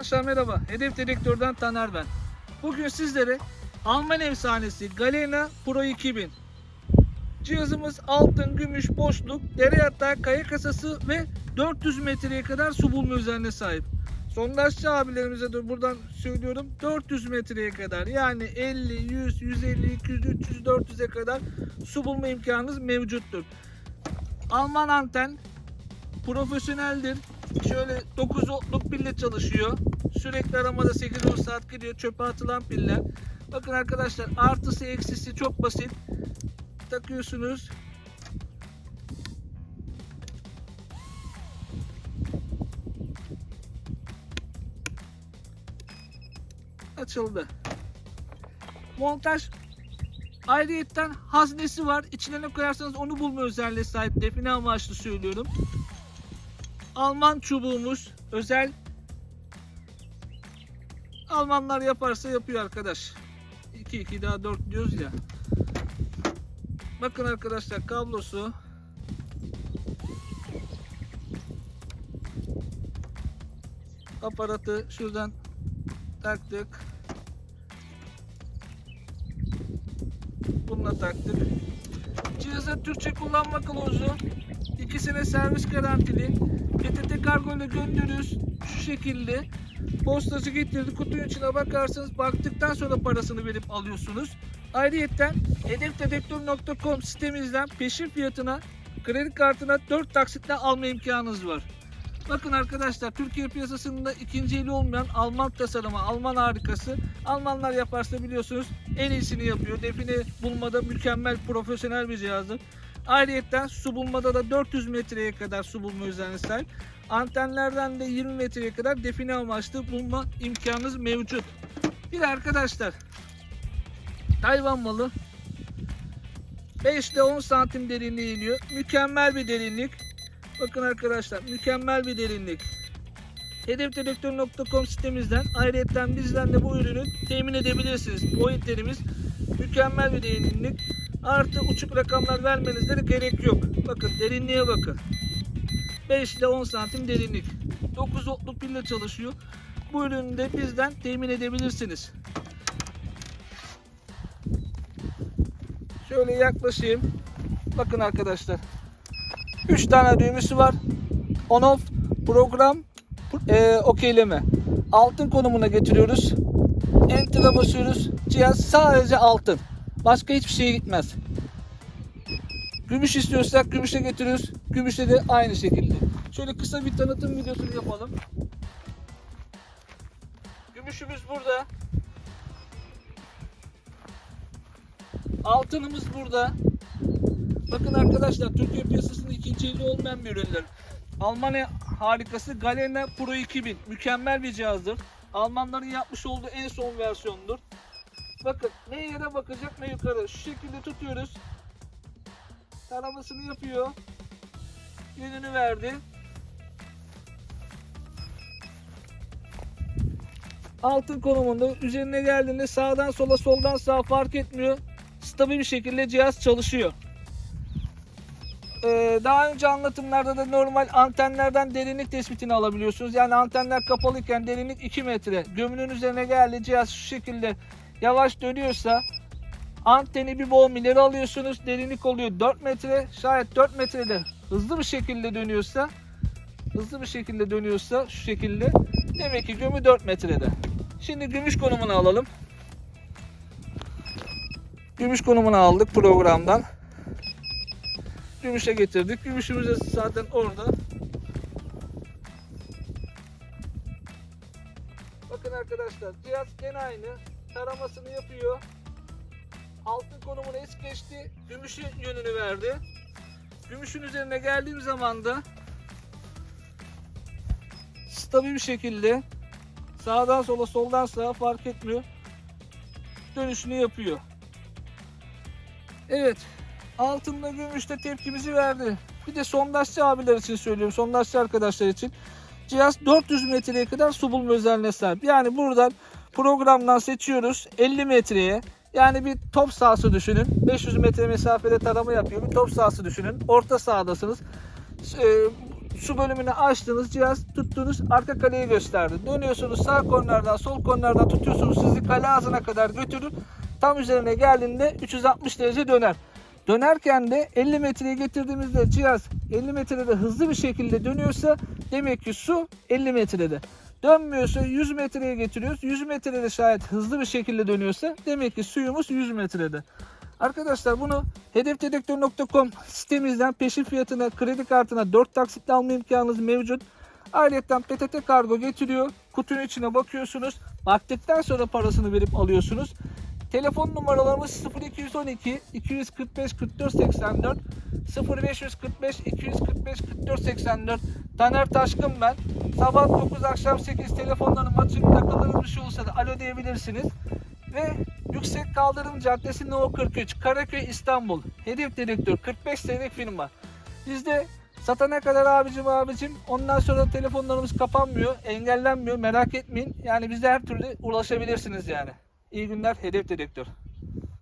Arkadaşlar merhaba. Hedef Dedektör'den Taner ben. Bugün sizlere Alman efsanesi Galena Pro 2000. Cihazımız altın, gümüş, boşluk, dere yatağı, kaya kasası ve 400 metreye kadar su bulma özelliğine sahip. Sondajcı abilerimize de buradan söylüyorum 400 metreye kadar yani 50, 100, 150, 200, 300, 400'e kadar su bulma imkanınız mevcuttur. Alman anten profesyoneldir. Şöyle 9 voltluk pille çalışıyor. Sürekli aramada 8-10 saat gidiyor. Çöpe atılan piller. Bakın arkadaşlar artısı eksisi çok basit. Takıyorsunuz. Açıldı. Montaj ayrıyetten haznesi var. İçine ne koyarsanız onu bulma özelliği sahip. Define amaçlı söylüyorum. Alman çubuğumuz özel Almanlar yaparsa yapıyor arkadaş. 2 2 daha 4 diyoruz ya. Bakın arkadaşlar kablosu aparatı şuradan taktık. Bununla taktık. Cihaza Türkçe kullanma kılavuzu. İkisine servis garantili. PTT kargo ile gönderiyoruz. Şu şekilde. Postacı getirdi. Kutunun içine bakarsanız baktıktan sonra parasını verip alıyorsunuz. Ayrıyeten hedefdedektör.com sitemizden peşin fiyatına kredi kartına 4 taksitle alma imkanınız var. Bakın arkadaşlar Türkiye piyasasında ikinci eli olmayan Alman tasarımı, Alman harikası. Almanlar yaparsa biliyorsunuz en iyisini yapıyor. Define bulmada mükemmel profesyonel bir cihazdır. Ayrıca su bulmada da 400 metreye kadar su bulma özelliğine sahip. Antenlerden de 20 metreye kadar define amaçlı bulma imkanınız mevcut. Bir arkadaşlar Tayvan malı 5 ile 10 santim derinliğe iniyor. Mükemmel bir derinlik. Bakın arkadaşlar mükemmel bir derinlik. Hedefdedektör.com sitemizden ayrıca bizden de bu ürünü temin edebilirsiniz. Boyutlarımız mükemmel bir derinlik. Artı uçuk rakamlar vermenize de gerek yok. Bakın derinliğe bakın. 5 ile 10 santim derinlik. 9 voltluk pille çalışıyor. Bu ürünü de bizden temin edebilirsiniz. Şöyle yaklaşayım. Bakın arkadaşlar. 3 tane düğmesi var. On off program e, okeyleme. Altın konumuna getiriyoruz. Enter'a basıyoruz. Cihaz sadece altın. Başka hiçbir şeye gitmez. Gümüş istiyorsak gümüşe getiriyoruz. Gümüşe de aynı şekilde. Şöyle kısa bir tanıtım videosunu yapalım. Gümüşümüz burada. Altınımız burada. Bakın arkadaşlar Türkiye piyasasında eli olmayan bir ürünler. Almanya harikası Galena Pro 2000. Mükemmel bir cihazdır. Almanların yapmış olduğu en son versiyondur. Bakın ne yere bakacak ne yukarı. Şu şekilde tutuyoruz. Taramasını yapıyor. Yönünü verdi. Altın konumunda üzerine geldiğinde sağdan sola soldan sağa fark etmiyor. Stabil bir şekilde cihaz çalışıyor. Ee, daha önce anlatımlarda da normal antenlerden derinlik tespitini alabiliyorsunuz. Yani antenler kapalıyken derinlik 2 metre. Gömünün üzerine geldi cihaz şu şekilde yavaş dönüyorsa anteni bir boğum ileri alıyorsunuz. Derinlik oluyor 4 metre. Şayet 4 metrede hızlı bir şekilde dönüyorsa hızlı bir şekilde dönüyorsa şu şekilde demek ki gömü 4 metrede. Şimdi gümüş konumunu alalım. Gümüş konumunu aldık programdan. Gümüşe getirdik. Gümüşümüz de zaten orada. Bakın arkadaşlar cihaz gene aynı. Taramasını yapıyor. Altın konumunu es geçti. Gümüşün yönünü verdi. Gümüşün üzerine geldiğim zaman da stabil bir şekilde sağdan sola soldan sağa fark etmiyor. Dönüşünü yapıyor. Evet. Altında gümüşte tepkimizi verdi. Bir de sondajçı abiler için söylüyorum. Sondajçı arkadaşlar için. Cihaz 400 metreye kadar su bulma özelliğine sahip. Yani buradan programdan seçiyoruz 50 metreye. Yani bir top sahası düşünün. 500 metre mesafede tarama yapıyor. Bir top sahası düşünün. Orta sahadasınız. Ee, su bölümünü açtınız. Cihaz tuttunuz arka kaleyi gösterdi. Dönüyorsunuz sağ kornerden sol kornerden tutuyorsunuz. Sizi kale ağzına kadar götürür. Tam üzerine geldiğinde 360 derece döner. Dönerken de 50 metreye getirdiğimizde cihaz 50 metrede hızlı bir şekilde dönüyorsa demek ki su 50 metrede. Dönmüyorsa 100 metreye getiriyoruz. 100 metrede şayet hızlı bir şekilde dönüyorsa demek ki suyumuz 100 metrede. Arkadaşlar bunu hedefdedektör.com sitemizden peşin fiyatına kredi kartına 4 taksitle alma imkanınız mevcut. Ayrıca PTT kargo getiriyor. Kutunun içine bakıyorsunuz. Baktıktan sonra parasını verip alıyorsunuz. Telefon numaralarımız 0212 245 44 84 0545 245 44 84 Taner Taşkın ben. Sabah 9 akşam 8 telefonlarım açık takıldığınız bir şey olsa da alo diyebilirsiniz. Ve Yüksek Kaldırım Caddesi No 43 Karaköy İstanbul. Hedef Dedektör 45 senelik firma. Bizde satana kadar abicim abicim ondan sonra telefonlarımız kapanmıyor, engellenmiyor merak etmeyin. Yani bize her türlü ulaşabilirsiniz yani. İyi günler Hedef Dedektör.